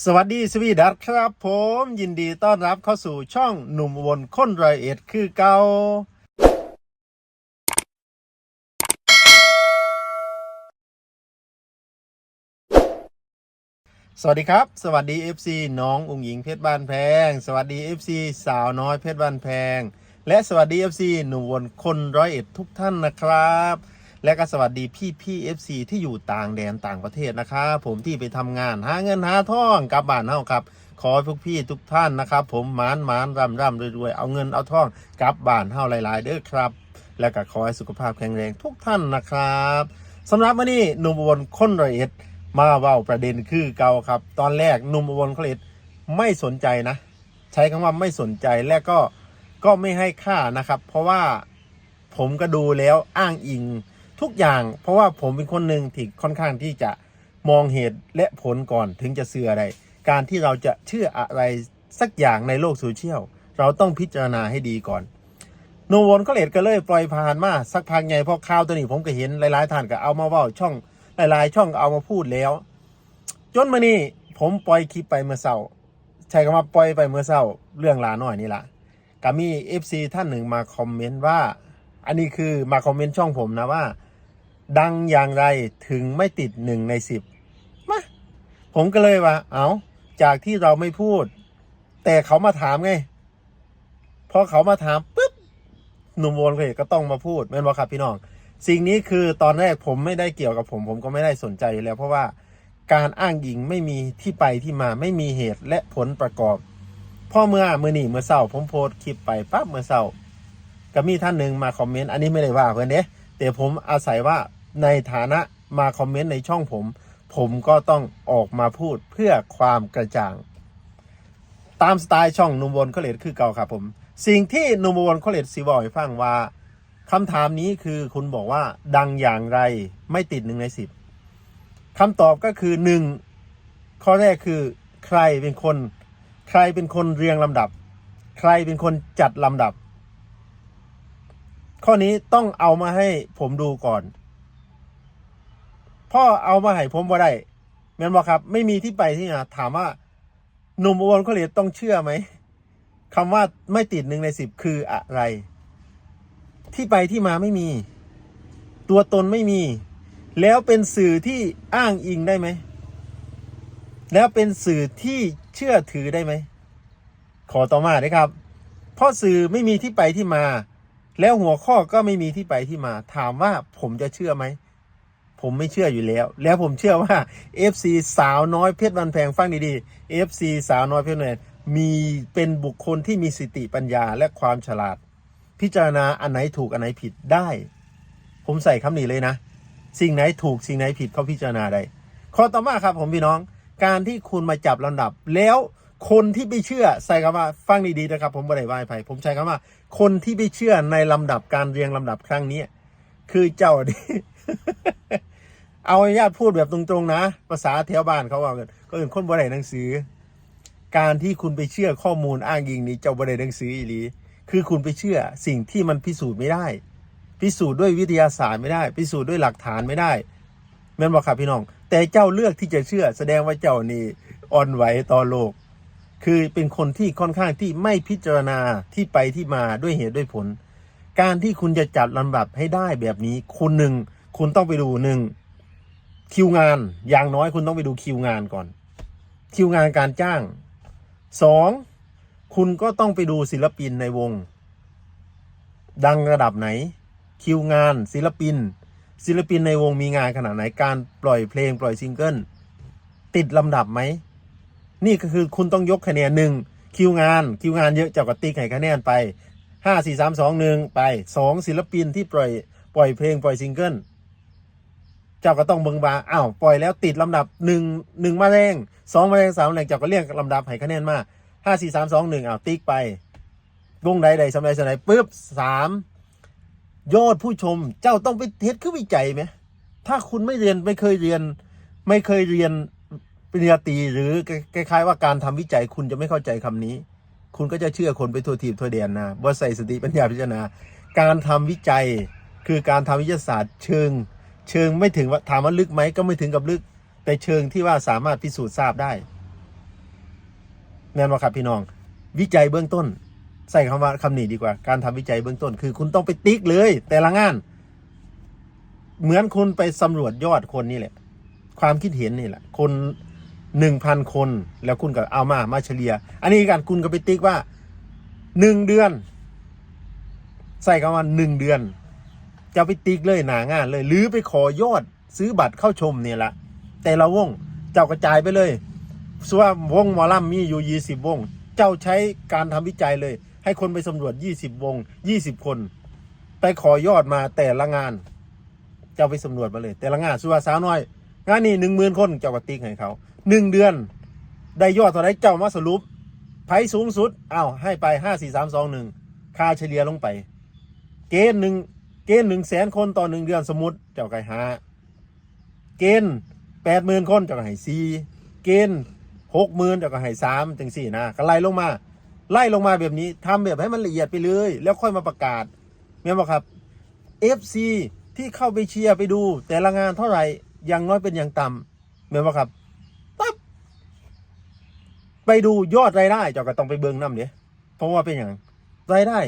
สวัสดีสวีดัสครับผม ยินดีต้อนรับเข้าสู่ช่องหนุ่มอุบนค้นรอยเอ็ดคือเกาสวัสดีครับ สวัสดี FC น้องอุ๋งหญิงเพชรบ้านแพง สวัสดี FC สาวน้อยเพชรบ้านแพง และสวัสดี FC หนุ่มอุบนคนร้อยเอ็ดทุกท่านนะครับ และก็สวัสดีพี่พี่เอฟซีที่อยู่ต่างแดนต่างประเทศนะครับผมที่ไปทำงานหาเงินหาทองกลับบ้านเฮาครับขอให้พวกพี่ทุกท่านนะครับผมหมานหมานร่ำร่ำรวยๆเอาเงินเอาทองกลับบ้านเฮาหลายๆเด้อครับ และก็ขอให้สุขภาพแข็งแรงทุกท่านนะครับสำหรับวันนี้หนุ่มอุบลคนร้อยเอ็ดมาเว้าประเด็นคือเก่าครับ ตอนแรกหนุ่มอุบลคนร้อยเอ็ดไม่สนใจนะ ใช้คำว่าไม่สนใจและก็ก็ไม่ให้ค่านะครับ เพราะว่าผมก็ดูแล้วอ้างอิง ทุกอย่างเพราะว่าผมเป็นคนหนึ่งที่ค่อนข้างที่จะมองเหตุและผลก่อนถึงจะเชื่ออะไร การที่เราจะเชื่ออะไรสักอย่างในโลกโซเชียลเราต้องพิจารณาให้ดีก่อนโนวนก็เลดก็เลยปล่อยผ่านมาสักพักไงพราะข่าวตัวนี้ผมก็เห็นหลายๆท่านก็เอามาว่าช่องหลายๆ ช่องเอามาพูดแล้ว จนมานี่ผมปล่อยคลิปไปเมื่อเช้าใช้คำว่าปล่อยไปเมื่อเช้าเรื่องหลาหน่อยนี่แหละก็มี FC ท่านหนึ่งมาคอมเมนต์ว่า อันนี้คือมาคอมเมนต์ช่องผมนะว่า ดังอย่างไรถึงไม่ติดหนึ่งในสิบมาผมก็เลยว่า เอาจากที่เราไม่พูด แต่เขามาถามไง พอเขามาถามปุ๊บหนุ่มโวนก็ต้องมาพูดแม่นบ่ครับพี่น้อง สิ่งนี้คือตอนแรกผมไม่ได้เกี่ยวกับผม ผมก็ไม่ได้สนใจอยู่แล้ว เพราะว่าการอ้างอิงไม่มีที่ไปที่มาไม่มีเหตุและผลประกอบพ่อเมื่อเมื่อนี่เมื่อเศร้าผมโพสคลิปไปปั๊บเมื่อเศร้าก็มีท่านหนึ่งมาคอมเมนต์อันนี้ไม่ได้ว่าเพื่อนเด้ แต่ผมอาศัยว่าในฐานะมาคอมเมนต์ในช่องผม ผมก็ต้องออกมาพูดเพื่อความกระจ่าง ตามสไตล์ช่องนุ่มบนคอเลดคือเก่าครับผม สิ่งที่นุ่มบนคอเลดสีบอกให้ฟังว่าคำถามนี้คือคุณบอกว่าดังอย่างไรไม่ติดหนึ่งในสิบคำตอบก็คือหนึ่งข้อแรกคือใครเป็นคน ใครเป็นคนเรียงลำดับ ใครเป็นคนจัดลำดับ ข้อนี้ต้องเอามาให้ผมดูก่อน พ่อเอามาให้ผมว่าได้แม่นบอกครับ ไม่มีที่ไปที่มาถามว่าหนุ่มอุบลเขาเรียต้องเชื่อไหมคำว่าไม่ติดหนึ่งในสิบคืออะไร ที่ไปที่มาไม่มี ตัวตนไม่มี แล้วเป็นสื่อที่อ้างอิงได้ไหม แล้วเป็นสื่อที่เชื่อถือได้ไหม ขอต่อมาด้วยครับ เพราะสื่อไม่มีที่ไปที่มา แล้วหัวข้อก็ไม่มีที่ไปที่มา ถามว่าผมจะเชื่อไหม ผมไม่เชื่ออยู่แล้ว แล้วผมเชื่อว่า FC สาวน้อยเพชรวันแพงฟังดีๆ FC สาวน้อยเพชรวันแพงมีเป็นบุคคลที่มีสติปัญญาและความฉลาด พิจารณาอันไหนถูกอันไหนผิดได้ ผมใส่คำนี้เลยนะ สิ่งไหนถูกสิ่งไหนผิดเขาพิจารณาได้ข้อต่อมาครับผมพี่น้อง การที่คุณมาจับลำดับแล้ว คนที่ไม่เชื่อใส่คำว่าฟังดีๆนะครับ ผมไม่ได้ว่าให้ไปผมใช้คำว่า คนที่ไม่เชื่อในลำดับการเรียงลำดับครั้งนี้ คือเจ้าดิเอาญาติพูดแบบตรงๆนะ ภาษาแถวบ้านเขาว่ากันก็เป็นคนบ่ได้หนังสือ การที่คุณไปเชื่อข้อมูลอ้างอิงนี้เจ้าบ่ได้หนังสืออีหลีคือคุณไปเชื่อสิ่งที่มันพิสูจน์ไม่ได้ พิสูจน์ด้วยวิทยาศาสตร์ไม่ได้ พิสูจน์ด้วยหลักฐานไม่ได้แม่นบอกครับพี่น้อง แต่เจ้าเลือกที่จะเชื่อ แสดงว่าเจ้านี่อ่อนไหวต่อโลก คือเป็นคนที่ค่อนข้างที่ไม่พิจารณาที่ไปที่มาด้วยเหตุด้วยผล การที่คุณจะจัดลำดับให้ได้แบบนี้คุณหนึ่งคุณต้องไปดูหนึ่งคิวงาน อย่างน้อยคุณต้องไปดูคิวงานก่อน คิวงานการจ้างสองคุณก็ต้องไปดูศิลปินในวง ดังระดับไหน คิวงาน ศิลปิน ศิลปินในวงมีงานขนาดไหนการปล่อยเพลงปล่อยซิงเกิลติดลำดับไหม นี่ก็คือคุณต้องยกคะแนนหนึ่งคิวงานคิวงานเยอะเจ้าก็ติ๊กให้คะแนนไปห้าสี่สามสองหนึ่งไปสองศิลปินที่ปล่อยปล่อยเพลงปล่อยซิงเกิลเจ้าก็ต้องเบิงบาอ้าวปล่อยแล้วติดลำดับหนึ่งหนึ่งมาแรงสองมาแรงสามมาแรงเจ้าก็เรียกลำดับให้คะแนนมาห้าสี่สามสองหนึ่งอ้าวติ๊กไปวงใดใดสำไรสำไรปุ๊บสามยอดผู้ชมเจ้าต้องไปเทสคือวิจัยไหมถ้าคุณไม่เรียนไม่เคยเรียน ไม่เคยเรียน ปริญญาตรีหรือคล้ายๆว่าการทำวิจัยคุณจะไม่เข้าใจคำนี้ คุณก็จะเชื่อคนไปทั่วทีบทั่วแดนนะว่าใส่สติปัญญาพิจารณา การทำวิจัยคือการทำวิทยาศาสตร์ เชิง เชิงไม่ถึงว่าถามว่าลึกไหมก็ไม่ถึงกับลึก แต่เชิงที่ว่าสามารถพิสูจน์ทราบได้แม่นว่าครับพี่น้อง วิจัยเบื้องต้น ใส่คำว่าคำนี้ดีกว่า การทำวิจัยเบื้องต้น คือคุณต้องไปติ๊กเลย แต่ละงาน เหมือนคุณไปสำรวจยอดคนนี่แหละ ความคิดเห็นนี่แหละ คน หนึ่งพันคน แล้วคุณก็เอามามาเฉลี่ย อันนี้การคุณก็ไปติ๊กว่าหนึ่งเดือน ใส่คำว่าหนึ่งเดือน จะไปติ๊กเลยหนางานเลย หรือไปขอยอดซื้อบัตรเข้าชมเนี่ยละแต่ละวงเจ้ากระจายไปเลยส่ว่าวงหมอลำมีอยู่ยี่สิบวง เจ้าใช้การทำวิจัยเลย ให้คนไปสำรวจยี่สิบวงยี่สิบคน ไปขอยอดมาแต่ละงาน เจ้าไปสำรวจมาเลย แต่ละงานส่ว่าสาวน้อย งานนี้หนึ่งหมื่นคนเจ้าก็ติ๊กให้เขาหนึ่งเดือน ได้ยอดเท่าไรเจ้ามาสรุปไผสูงสุดอ้าวให้ไปห้าสี่สามสองหนึ่งค่าเฉลี่ยลงไป เกณฑ์หนึ่งเกณฑ์หนึ่งแสนคนต่อหนึ่งเดือนสมมติเจ้าไก่หาเกณฑ์แปดหมื่นคนเจ้าก็ให้สี่เกณฑ์หกหมื่นเจ้าก็ให้สามจังสี่นะก็ไล่ลงมา ไล่ลงมาแบบนี้ทำแบบให้มันละเอียดไปเลย แล้วค่อยมาประกาศเมียบอกครับ FC ที่เข้าไปเชียร์ไปดูแต่ละงานเท่าไหร่ อย่างน้อยเป็นอย่างต่ำเมียบอกครับปั๊บไปดูยอดรายได้เจ้าก็ต้องไปเบิ้งน้ำเนี่ยเพราะว่าเป็นอย่างรายได้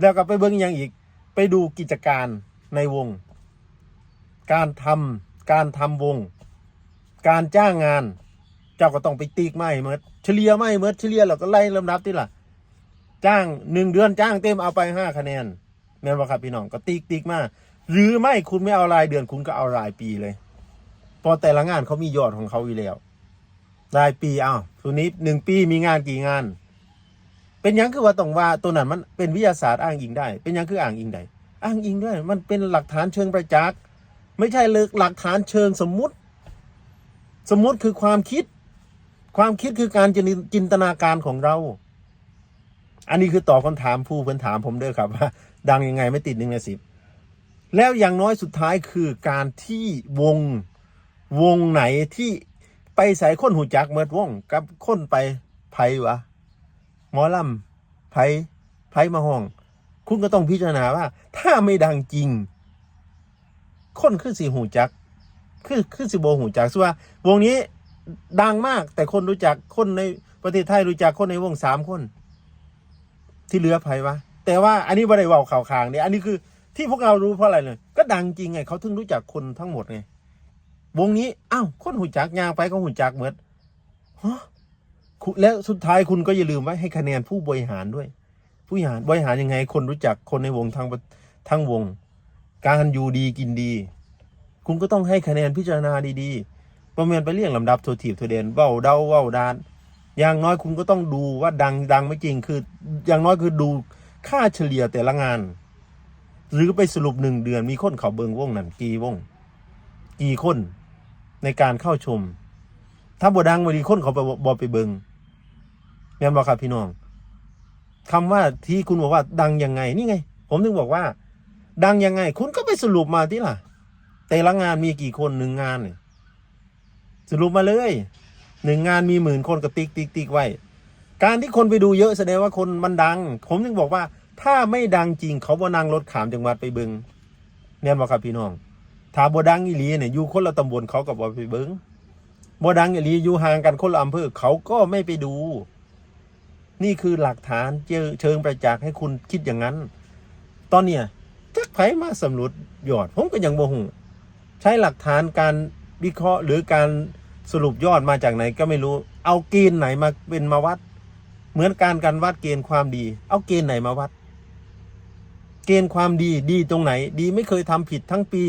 แล้วก็ไปเบิ้งอย่างอีก ไปดูกิจการในวง การทำการทำวง การจ้างงาน เจ้าก็ต้องไปตีกไม่เมื่อเฉลี่ยไม่เมื่อเฉลี่ยเราก็ไล่ลำดับที่ล่ะ จ้างหนึ่งเดือนจ้างเต็มเอาไปห้าคะแนนแม่นว่าครับพี่น้องก็ตีกตีกมา หรือไม่คุณไม่เอารายเดือนคุณก็เอารายปีเลยพอแต่ละงานเขามียอดของเขาอยู่แล้วรายปีอ้าวตัวนี้หนึ่งปีมีงานกี่งาน เป็นยังคือว่าต้องว่าตัวนั้นมันเป็นวิทยาศาสตร์อ้างอิงได้ เป็นยังคืออ้างอิงได้อ้างอิงด้วย มันเป็นหลักฐานเชิงประจักษ์ไม่ใช่เลยหลักฐานเชิงสมมุติ สมมุติคือความคิด ความคิดคือการจินจินตนาการของเรา อันนี้คือตอบคำถามผู้เพิ่อนถามผมเด้อครับว่าดังยังไงไม่ติดหนึ่งในสิบ แล้วอย่างน้อยสุดท้ายคือการที่วงวงไหนที่ไปใส่คนหูจักเมิดวงกับคนไปไผวะหมอลำไผไผมาห้อง คุณก็ต้องพิจารณาว่า ถ้าไม่ดังจริง คนคือสีหูจัก คือคือสิโบหูจักส่วนว่าวงนี้ดังมากแต่คนรู้จักคนในประเทศไทยรู้จักคนในวงสามคน ที่เหลือไผวะ แต่ว่าอันนี้ไม่ได้ว่าข่าวคางเนี่ยอันนี้คือ ที่พวกเรารู้เพราะอะไรเลยก็ดังจริงไงเขาถึงรู้จักคนทั้งหมดไงวงนี้อ้าวคนหูจักยางไปก็หูจักเหมือนฮะแล้วสุดท้ายคุณก็อย่าลืมไว้ให้คะแนนผู้บริหารด้วย ผู้บริหารบริหารยังไง คนรู้จักคนในวงทั้งทั้งวง การอยู่ดีกินดี คุณก็ต้องให้คะแนนพิจารณาดีๆประเมินไปเรียงลำดับโททีบโทเดนเว้าเดาเว้าดานอย่างน้อยคุณก็ต้องดูว่าดังดังไม่จริงคือ อย่างน้อยคือดูค่าเฉลี่ยแต่ละงาน หรือไปสรุปหนึ่งเดือนมีคนเขาเบิงวงนั่นกี่วง กี่คนในการเข้าชม ถ้าบดังบดีคนเขาไปบอไปเบิงแม่นบอกครับพี่น้องคำว่าที่คุณบอกว่าดังยังไงนี่ไง ผมถึงบอกว่า ดังยังไง คุณก็ไปสรุปมาที่ล่ะ แต่ละงานมีกี่คนหนึ่งงานเนี่ยสรุปมาเลยหนึ่งงานมีหมื่นคนก็ติ๊กติ๊กติ๊กไว้ การที่คนไปดูเยอะแสดงว่าคนมันดัง ผมถึงบอกว่า ถ้าไม่ดังจริงเขาบ่นั่งรถขามจังหวัดไปเบิงเนี่ยบอกครับพี่น้องถ้าบ่ดังอีหลีเนี่ยอยู่คนละตำบลเขาก็บ่ไปเบิงบ่ดังอีหลีอยู่ห่างกันคนละอำเภอเขาก็ไม่ไปดู นี่คือหลักฐานเชิงประจักษ์ให้คุณคิดอย่างนั้น ตอนเนี้ยจักไผมาสำรวจยอด ผมก็ยังบ่ฮู้ใช้หลักฐานการวิเคราะห์หรือการสรุปยอดมาจากไหนก็ไม่รู้ เอาเกณฑ์ไหนมาเป็นมาวัด เหมือนการการวัดเกณฑ์ความดี เอาเกณฑ์ไหนมาวัด กณฑ์ความดีดีตรงไหน ดีไม่เคยทำผิดทั้งปี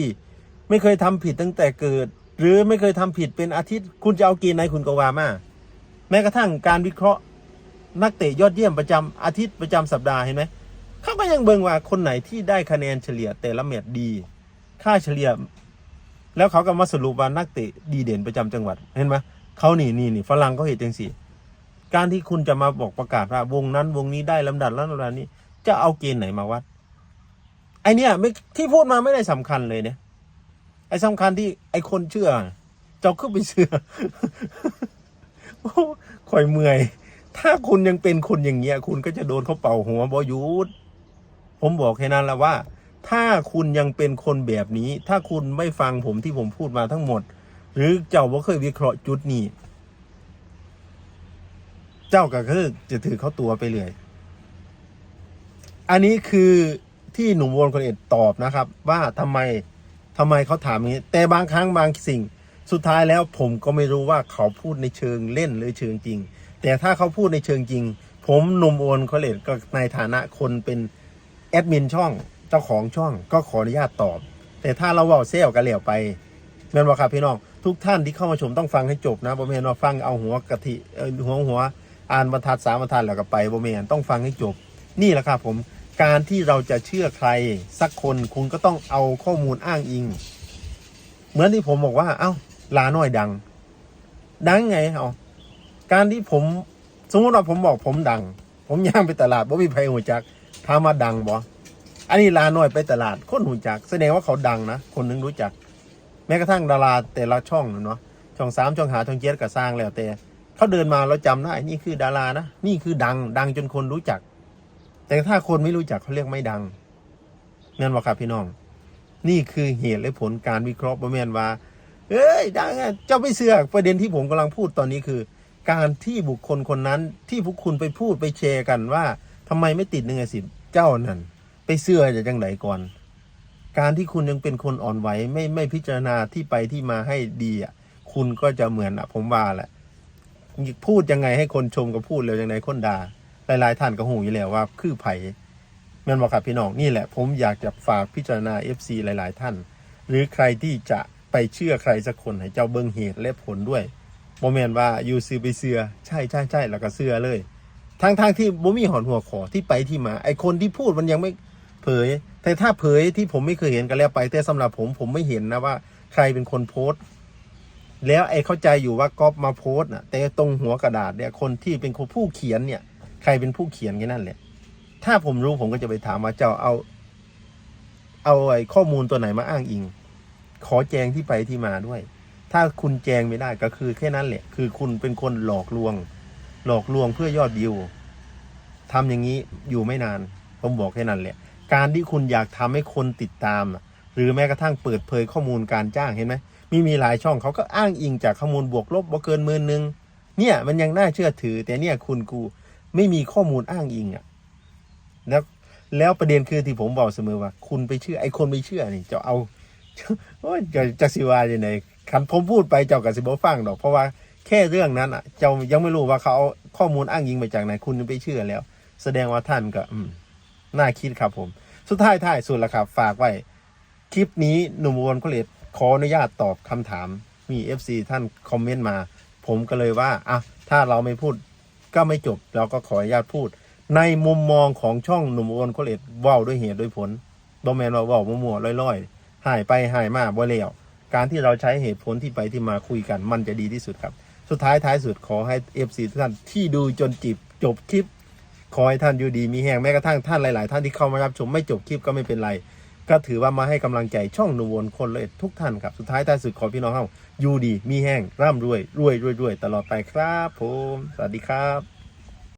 ไม่เคยทำผิดตั้งแต่เกิด หรือไม่เคยทำผิดเป็นอาทิตย์ คุณจะเอาเกณฑ์ไหนคุณก็ว่ามาแม้กระทั่งการวิเคราะห์ นักเตะยอดเยี่ยมประจำอาทิตย์ประจำสัปดาห์เห็นไหมเขาก็ยังเบิ่งว่าคนไหนที่ได้คะแนนเฉลี่ยแต่ละเม็ดดี ค่าเฉลี่ยแล้วเขาก็มาสรุปว่านักเตะดีเด่นประจำจังหวัดเห็นไหมเขานี่นี่นี่ฝรั่งเขาเห็นจังสิการที่คุณจะมาบอกประกาศว่าวงนั้นวงนี้ได้ลำดับแล้วลำดับนี้ จะเอาเกณฑ์ไหนมาวัด ไอเนี้ยไม่ที่พูดมาไม่ได้สำคัญเลยเนี่ย ไอสำคัญที่ไอคนเชื่อ เจ้าขึ้นไปเชื่อโอ้ข่อยเมื่อย ถ้าคุณยังเป็นคนอย่างเงี้ย คุณก็จะโดนเขาเป่าหัวบอยุดผมบอกแค่นั้นแหละว่า ถ้าคุณยังเป็นคนแบบนี้ ถ้าคุณไม่ฟังผมที่ผมพูดมาทั้งหมด หรือเจ้าบ่าเคยวิเคราะห์จุดนี้ เจ้าก็คือจะถือเขาตัวไปเลย อันนี้คือ ที่หนุ่มวนคนเอ็ดตอบนะครับ ว่าทำไมทำไมเขาถามอย่างนี้ แต่บางครั้งบางสิ่ง สุดท้ายแล้วผมก็ไม่รู้ว่าเขาพูดในเชิงเล่นหรือเชิงจริง แต่ถ้าเขาพูดในเชิงจริง ผมหนุ่มโอนคอเลตก็ในฐานะคนเป็นแอดมินช่องเจ้าของช่องก็ขออนุญาตตอบ แต่ถ้าเราเว่าเซลกันเหลี่ยวไปแม่นว่ครับพี่น้องทุกท่านที่เข้ามาชมต้องฟังให้จบนะบ่แม่นว่าฟังเอาหัวกะทิเออหัวหัวอ่านบรรทัดสามบรรทัดแล้วก็ไปบ่แม่นต้องฟังให้จบ นี่แหละครับผม การที่เราจะเชื่อใครสักคนคุณก็ต้องเอาข้อมูลอ้างอิง เหมือนที่ผมบอกว่า เอ้าลาน้อยดัง ดังไงเอาการที่ผมสมมติว่าผมบอกผมดัง ผมย่างไปตลาดบ่มีใครหูจักถามมาดังบ่อันนี้ลาน้อยไปตลาดคนหูจัก แสดงว่าเขาดังนะคนนึงรู้จัก แม้กระทั่งดาราแต่ละช่องนะเนาะช่องสามช่องหาช่องเจ็ดก็สร้างแล้วแต่เขาเดินมาเราจำได้นี่คือดารานะนี่คือดัง ดังจนคนรู้จัก แต่ถ้าคนไม่รู้จักเขาเรียกไม่ดังนั่นว่าครับพี่น้อง นี่คือเหตุและผลการวิเคราะห์ประเมินว่าเอ้ยดังเจ้าไม่เสือกประเด็นที่ผมกำลังพูดตอนนี้คือ การที่บุคคลคนนั้นที่พวกคุณไปพูดไปแชร์กันว่าทำไมไม่ติดหนึ่งสิบเจ้านั่น ไปเสือจะจังไหนก่อน การที่คุณยังเป็นคนอ่อนไหวไม่ไม่พิจารณาที่ไปที่มาให้ดีอะคุณก็จะเหมือนอะ ผมว่าแหละพูดยังไงให้คนชมกับพูดเร็วยังไงคนด่า หลายๆท่านก็หูอยู่แล้วว่าคือไผ่แม่นบอกครับพี่น้องนี่แหละ ผมอยากจะฝากพิจารณา FC หลาย ๆ ท่าน หรือใครที่จะไปเชื่อใครสักคนให้เจ้าเบิ่งเหตุและผลด้วยโมเมนว่าอยู่ซื้อไปเสือใช่ใช่ใช่แล้วก็เสือเลยทั้งทางที่บ่มีหอนหัวขอที่ไปที่มา ไอคนที่พูดมันยังไม่เผย แต่ถ้าเผยที่ผมไม่เคยเห็นกันแล้วไป แต่สำหรับผมผมไม่เห็นนะว่าใครเป็นคนโพสต์ แล้วไอเข้าใจอยู่ว่าก๊อปมาโพสต์น่ะ แต่ตรงหัวกระดาษเนี่ยคนที่เป็นคนผู้เขียนเนี่ย ใครเป็นผู้เขียนแค่นั้นแหละ ถ้าผมรู้ผมก็จะไปถามว่าเจ้าเอา เอาไอ้ข้อมูลตัวไหนมาอ้างอิง ขอแจงที่ไปที่มาด้วย ถ้าคุณแจงไม่ได้ก็คือแค่นั้นแหละ คือคุณเป็นคนหลอกลวง หลอกลวงเพื่อยอดวิวทำอย่างนี้อยู่ไม่นาน ผมบอกแค่นั้นแหละ การที่คุณอยากทำให้คนติดตาม หรือแม้กระทั่งเปิดเผยข้อมูลการจ้างเห็นไหมมีมีหลายช่องเขาก็อ้างอิงจากข้อมูลบวกลบบ่เกินหมื่นหนึ่งเนี่ยมันยังน่าเชื่อถือ แต่เนี่ยคุณกู ไม่มีข้อมูลอ้างอิงอะแล้วแล้วประเด็นคือที่ผมบอกเสมอว่า คุณไปเชื่อไอ้คนไม่เชื่อนี่จะเอาโอ้ยจะจะสิวาอย่างไรคันผมพูดไปเจ้ากับสิบฟังดอก เพราะว่าแค่เรื่องนั้นอะ เจ้ายังไม่รู้ว่าเขาเอาข้อมูลอ้างอิงมาจากไหนคุณยังไปเชื่อแล้ว แสดงว่าท่านก็ อืมน่าคิดครับผม สุดท้ายท้ายสุดละครับ ฝากไว้ คลิปนี้หนุ่มวนก็เลยขออนุญาตตอบคำถามมี FC ท่านคอมเมนต์มา ผมก็เลยว่าอะถ้าเราไม่พูด ก็ไม่จบเราก็ขออนุญาตพูด ในมุมมองของช่องหนุ่มวนก็เลยว่าด้วยเหตุด้วยผลบอแมนว่าว่ามั่วๆลอยๆหายไปหายมาบ่แล้วการที่เราใช้เหตุผลที่ไปที่มาคุยกัน มันจะดีที่สุดครับ สุดท้ายท้ายสุดขอให้ FC ทุกท่านที่ดูจนจิบจบคลิปขอให้ท่านอยู่ดีมีแหงแม้กระทั่งท่านหลาย ๆ ท่านที่เข้ามารับชมไม่จบคลิปก็ไม่เป็นไร ก็ถือว่ามาให้กำลังใจช่องนวนคนเลยทุกท่านครับสุดท้ายท้ายสุดขอพี่น้องเฮาอยู่ดีมีแห้งร่ำรวยรวยรวยรวยตลอดไปครับผม สวัสดีครับ